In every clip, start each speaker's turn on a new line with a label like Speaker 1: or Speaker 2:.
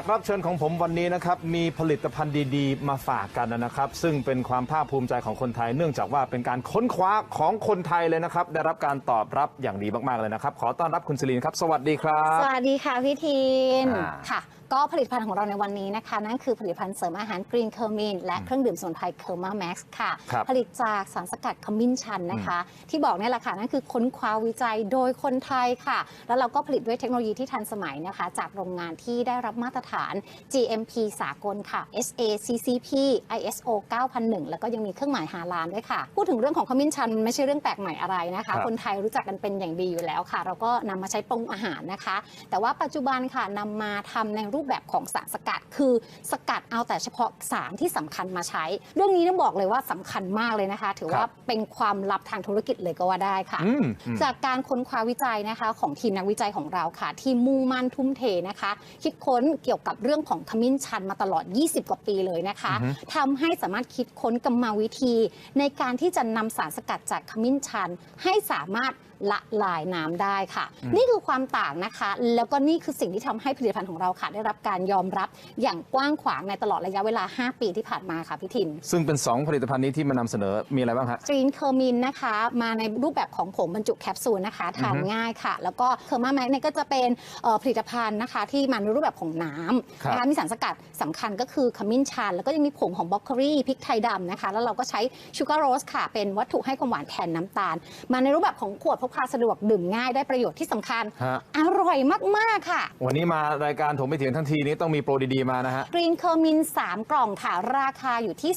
Speaker 1: กรับเชิญของผมวันนี้นะครับมีผลิตภัณฑ์ดีๆ มาฝากกันนะครับ ซึ่งเป็นความภาคภูมิใจของคนไทย เนื่องจากว่าเป็นการค้นคว้าของคนไทยเลยนะครับ ได้รับการตอบรับอย่างดีมากๆเลยนะครับ ขอต้อนรับคุณศิลินครับ สวัสดีครั
Speaker 2: ส
Speaker 1: บ
Speaker 2: วัสดีค่ะพี่ทีน
Speaker 1: อ่า
Speaker 2: ค่ะ ก็ผลิตภัณฑ์ของเราในวันนี้นะคะ นั่นคือผลิตภัณฑ์เสริมอาหารกรีนเคอร์มินและเครื่องดื่มสมุนไพรเคอร์มาแม็กซ์ค่ะ
Speaker 1: ครับ
Speaker 2: ผลิตจากสารสกัดขมิ้นชันนะคะ ที่บอกเนี่ยแหละค่ะ นั่นคือค้นคว้าวิจัยโดยคนไทยค่ะ แล้วเราก็ผลิตด้วยเทคโนโลยีที่ทันสมัยนะคะ จากโรงงานที่ได้รับมาตรฐาน GMP สากลค่ะ SACCP ISO 9001 แล้วก็ยังมีเครื่องหมายฮาลาลด้วยค่ะ พูดถึงเรื่องของขมิ้นชันมันไม่ใช่เรื่องแปลกใหม่อะไรนะ
Speaker 1: ครั
Speaker 2: คะ
Speaker 1: บ
Speaker 2: คนไทยรู้จักกันเป็นอย่างดีอยู่แล้วค่ะ เราก็นำมาใช้ปรุงอาหารนะคะ แต่ว่าปัจจุบันค่ะนำมาทำในรูปแบบของสารสกัด คือสกัดเอาแต่เฉพาะสารที่สำคัญมาใช้ เรื่องนี้ต้องบอกเลยว่าสำคัญมากเลยนะคะ ถือ
Speaker 1: ครั
Speaker 2: ว่า
Speaker 1: บ
Speaker 2: เป็นความลับทางธุรกิจเลยก็ว่าได้ค่ะ
Speaker 1: อืมอืม
Speaker 2: จากการค้นคว้าวิจัยนะคะ ของทีมนักวิจัยของเราค่ะ ที่มุ่งมั่นทุ่มเทนะคะ คิดค้นเกี่ยวกับเรื่องของขมิ้นชันมาตลอด 20 กว่าปีเลยนะคะ
Speaker 1: อือฮึ
Speaker 2: ทำให้สามารถคิดค้นกรรมวิธี ในการที่จะนำสารสกัดจากขมิ้นชัน ให้สามารถละลายน้ำได้ค่ะ นี่คือความต่างนะคะ แล้วก็นี่คือสิ่งที่ทำให้ผลิตภัณฑ์ของเราค่ะได้รับการยอมรับอย่างกว้างขวางในตลอดระยะเวลา 5 ปีที่ผ่านมาค่ะพี่ทิน
Speaker 1: ซึ่งเป็น 2 ผลิตภัณฑ์นี้ที่มานำเสนอมีอะไรบ้างฮะ
Speaker 2: กรีนเคอร์มินนะคะ มาในรูปแบบของผงบรรจุแคปซูลนะคะทาน
Speaker 1: อือฮึ
Speaker 2: ง่ายค่ะ แล้วก็เคอร์มาแม็กเนี่ยก็จะเป็นเอ่อผลิตภัณฑ์นะคะ ที่มาในรูปแบบของน้
Speaker 1: ครับำ
Speaker 2: นะคะมีสารสกัดสำคัญก็คือขมิ้นชันแล้วก็ยังมีผงของบล็อกเกอรี่พริกไทยดำนะคะ แล้วเราก็ใช้ชูการ์โรสค่ะ เป็นวัตถุให้ความหวานแทนน้ำตาล มาในรูปแบบของขวดพกพาสะดวกดื่มง่ายได้ประโยชน์ที่สำคัญ
Speaker 1: ฮะ
Speaker 2: อร่อยมากๆค่ะ
Speaker 1: วันนี้มารายการถมไปเถียงทั้งทีนี้ต้องมีโปรดี ๆ มานะฮะ
Speaker 2: กรีนเคอร์มิน 3 กล่องค่ะ ราคาอยู่ที่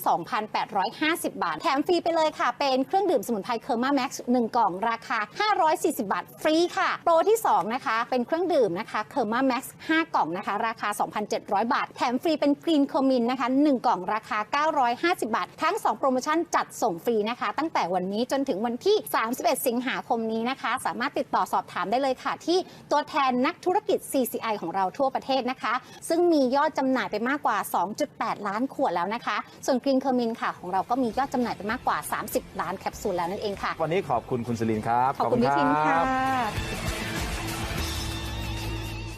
Speaker 2: 2,850 บาท แถมฟรีไปเลยค่ะ เป็นเครื่องดื่มสมุนไพรเคอร์มาแม็กซ์1กล่องราคา 540 บาท ฟรีค่ะ โปรที่ 2 นะคะ เป็นเครื่องดื่มนะคะเคอร์มาแม็กซ์5กล่องนะคะ ราคา 2,700 บาท แถมฟรีเป็นกรีนเคอร์มินนะคะ 1 กล่องราคา 950 บาท ทั้ง 2 โปรโมชั่นจัดส่งฟรีนะคะ ตั้งแต่วันนี้จนถึงวันที่ 31 สิงหาคมนี้นะคะ สามารถติดต่อสอบถามได้เลยค่ะ ที่ตัวแทนนักธุรกิจ CCI ของเราทั่วประเทศนะคะซึ่งมียอดจำหน่ายไปมากกว่า 2.8 ล้านขวดแล้วนะคะ ส่วนกรีนเคอร์มินค่ะ ของเราก็มียอดจำหน่ายไปมากกว่า 30 ล้านแคปซูลแล้วนั่นเองค่ะ
Speaker 1: วันนี้ขอบคุณคุณศิลินครับ
Speaker 2: ขอบคุณพี่ทิน
Speaker 1: รั
Speaker 2: ค่ะ
Speaker 1: บ